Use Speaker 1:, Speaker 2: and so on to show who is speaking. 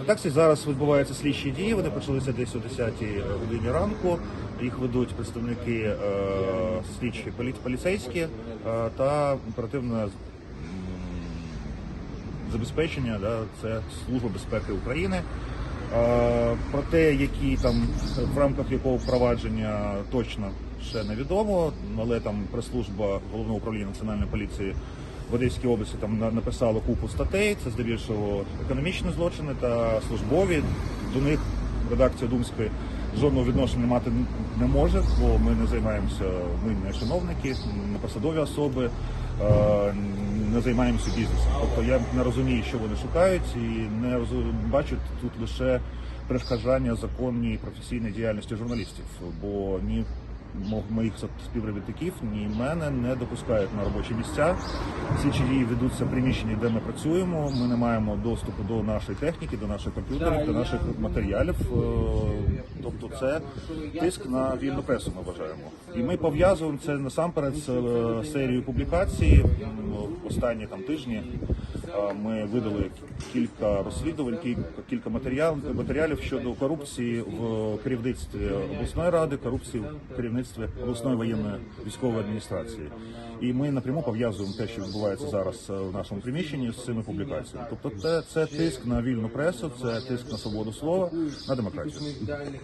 Speaker 1: В таксі зараз відбуваються слідчі дії. Вони почалися десь о 10 годині ранку. Їх ведуть представники е, слідчі полі- поліцейські е, та оперативне забезпечення. Да, це Служба безпеки України. Е, Про те, які там в рамках якого провадження точно ще невідомо, але там прес-служба головного управління національної поліції в Одеській області там на- написало купу статей. Це здебільшого економічні злочини та службові. До них редакція Думської жодного відношення мати не може, бо ми не займаємося, ми не чиновники, не посадові особи, не займаємося бізнесом. Тобто я не розумію, що вони шукають, і не бачу тут лише перешкоджання законній професійній діяльності журналістів, бо ні моїх співробітників, ні мене не допускають на робочі місця. Слідчі дії ведуться в приміщенні, де ми працюємо. Ми не маємо доступу до нашої техніки, до наших комп'ютерів, до наших матеріалів. Е, Тобто, це тиск на вільну пресу. Ми вважаємо, і ми пов'язуємо це насамперед з е, серією публікацій. М, Останні там тижні ми видали кілька розслідувань, кілька, матеріалів щодо корупції в керівництві обласної ради, корупції в керівництві обласної воєнної військової адміністрації. І ми напряму пов'язуємо те, що відбувається зараз е, в нашому приміщенні з цими публікаціями. Тобто, це, це тиск на вільну пресу, це тиск на свободу слова, на демократію.